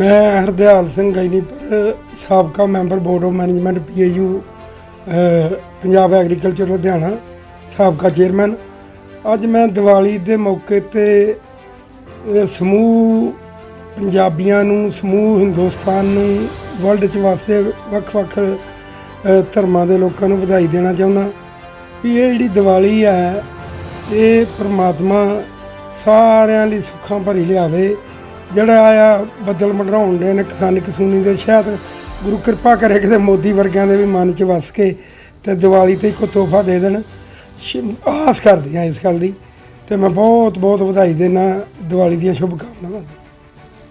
ਮੈਂ ਹਰਦਿਆਲ ਸਿੰਘ ਗੈਨੀਪੁਰ ਸਾਬਕਾ member board of management PAU Punjab agriculture Ludhiana, ਸਾਬਕਾ ਚੇਅਰਮੈਨ। ਅੱਜ ਮੈਂ ਦੀਵਾਲੀ ਦੇ ਮੌਕੇ ਤੇ ਸਮੂਹ ਪੰਜਾਬੀਆਂ ਨੂੰ, ਸਮੂਹ ਹਿੰਦੁਸਤਾਨ ਨੂੰ, ਵਰਲਡ ਚ ਵਾਸਤੇ ਵੱਖ-ਵੱਖ ਧਰਮਾਂ ਦੇ ਲੋਕਾਂ ਨੂੰ ਵਧਾਈ ਦੇਣਾ ਚਾਹੁੰਦਾ। ਵੀ ਇਹ ਜਿਹੜੀ ਦੀਵਾਲੀ ਹੈ, ਇਹ ਪ੍ਰਮਾਤਮਾ ਸਾਰਿਆਂ ਲਈ ਸੁੱਖਾਂ ਭਰੀ ਲਿਆਵੇ। ਜਿਹੜਾ ਆ ਬੱਦਲ ਮੰਡਰਾਉਣ ਦੇ ਨੇ ਕਿਸਾਨੀ ਕਸੂਨੀ ਦੇ ਸ਼ਾਇਦ ਗੁਰੂ ਕਿਰਪਾ ਕਰੇ ਕਿਤੇ ਮੋਦੀ ਵਰਗਿਆਂ ਦੇ ਵੀ ਮਨ 'ਚ ਵਸ ਕੇ ਤੇ ਦੀਵਾਲੀ ਤੇ ਇੱਕੋ ਤੋਹਫਾ ਦੇ ਦੇਣ। ਸ਼- ਆਸ ਕਰਦੇ ਹਾਂ ਇਸ ਗੱਲ ਦੀ ਤੇ ਮੈਂ ਬਹੁਤ ਬਹੁਤ ਵਧਾਈ ਦੇਣਾ ਦੀਵਾਲੀ ਦੀਆਂ ਸ਼ੁਭ ਕਾਮਨਾਵਾਂ